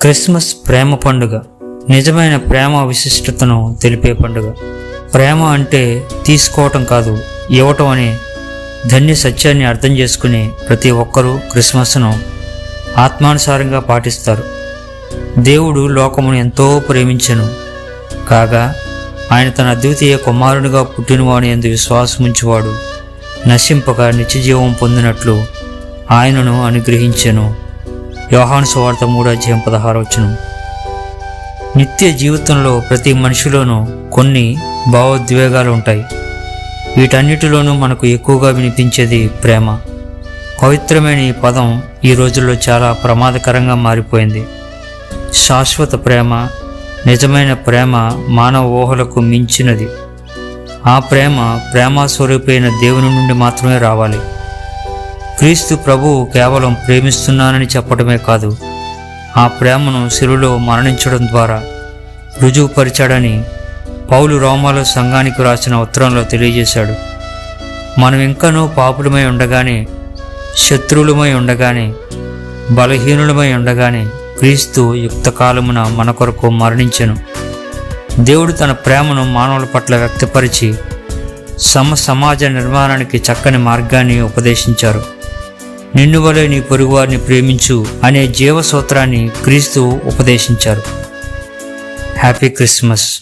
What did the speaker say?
Christmas ప్రేమ పండుగ. నిజమైన ప్రేమ విశిష్టతను తెలిపే పండుగ. ప్రేమ అంటే తీసుకోవటం కాదు ఇవ్వటం అనే ధన్య సత్యాన్ని అర్థం చేసుకుని ప్రతి ఒక్కరూ క్రిస్మస్ను ఆత్మానుసారంగా పాటిస్తారు. దేవుడు లోకమును ఎంతో ప్రేమించను. కాగా ఆయన తన అద్వితీయ కుమారునిగా పుట్టినవాడు ఎందు విశ్వాసముంచువాడు నశింపక నిత్యజీవం పొందినట్లు ఆయనను అనుగ్రహించెను. యోహాను సువార్త మూడో అధ్యాయం పదహారు వచ్చును నిత్య జీవితంలో ప్రతి మనిషిలోనూ కొన్ని భావోద్వేగాలు ఉంటాయి. వీటన్నిటిలోనూ మనకు ఎక్కువగా వినిపించేది ప్రేమ. పవిత్రమైన ఈ పదం ఈ రోజుల్లో చాలా ప్రమాదకరంగా మారిపోయింది. శాశ్వత ప్రేమ నిజమైన ప్రేమ మానవ ఊహలకు మించినది. ఆ ప్రేమ ప్రేమ స్వరూపైన దేవుని నుండి మాత్రమే రావాలి. క్రీస్తు ప్రభువు కేవలం ప్రేమిస్తున్నానని చెప్పడమే కాదు ఆ ప్రేమను శిలులో మరణించడం ద్వారా రుజువుపరిచాడని పౌలు రోమాలో సంఘానికి రాసిన ఉత్తరంలో తెలియజేశాడు. మనం ఇంకనూ పాపులమై ఉండగానే శత్రువులమై ఉండగానే బలహీనులమై ఉండగానే క్రీస్తు యుక్త కాలమున మన కొరకు మరణించెను. దేవుడు తన ప్రేమను మానవుల పట్ల వ్యక్తపరిచి సమ సమాజ నిర్మాణానికి చక్కని మార్గాన్ని ఉపదేశించారు. నిన్ను వలె నీ పొరుగువారిని ప్రేమించు అనే జీవసూత్రాన్ని క్రీస్తు ఉపదేశించారు. Happy Christmas.